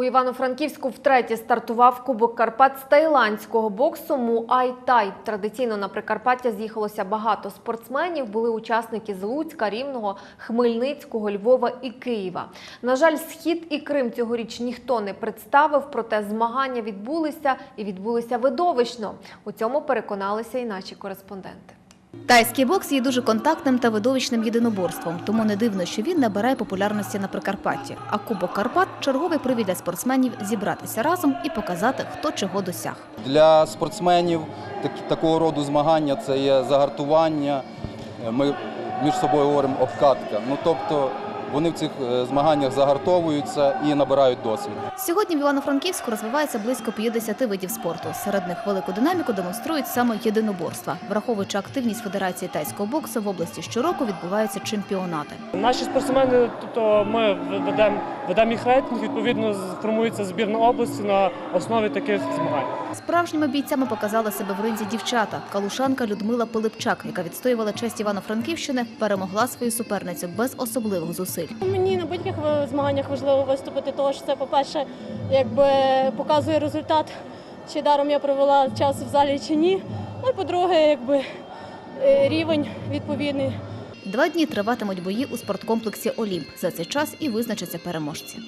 У Івано-Франківську втретє стартував Кубок Карпат з тайландського боксу Муай Тай. Традиційно на Прикарпаття з'їхалося багато спортсменів. Були учасники з Луцька, Рівного, Хмельницького, Львова і Києва. На жаль, схід і Крим цьогоріч ніхто не представив, проте змагання відбулися і відбулися видовищно. У цьому переконалися і наші кореспонденти. Тайський бокс є дуже контактним та видовищним єдиноборством, тому не дивно, що він набирає популярності на Прикарпатті. А Кубок Карпат черговий привід для спортсменів зібратися разом і показати, хто чого досяг. Для спортсменів такого роду змагання це є загартування. Ми між собою говоримо обкатка. Ну тобто вони в цих е, змаганнях загартовуються і набирають досвід. Сьогодні в Івано-Франківську розвивається близько 50 видів спорту. Серед них велику динаміку демонструють саме єдиноборства. Враховуючи активність Федерації тайського боксу в області щороку відбуваються чемпіонати. Наші спортсмени, тобто ми ведемо ведемо їх рейтинг, відповідно формується збірна області на основі таких змагань. Справжніми бійцями показали себе в ринзі дівчата. Калушанка Людмила Пилипчак, яка відстоювала честь Івано-Франківщини, перемогла свою суперницю без особливих зусиль. Мені на будь-яких змаганнях важливо виступити, тому що це, по-перше, якби показує результат, чи даром я провела час в залі чи ні. Ну і по-друге, якби е, рівень відповідний. Два дні триватимуть бої у спорткомплексі Олімп. За цей час і визначаться переможці.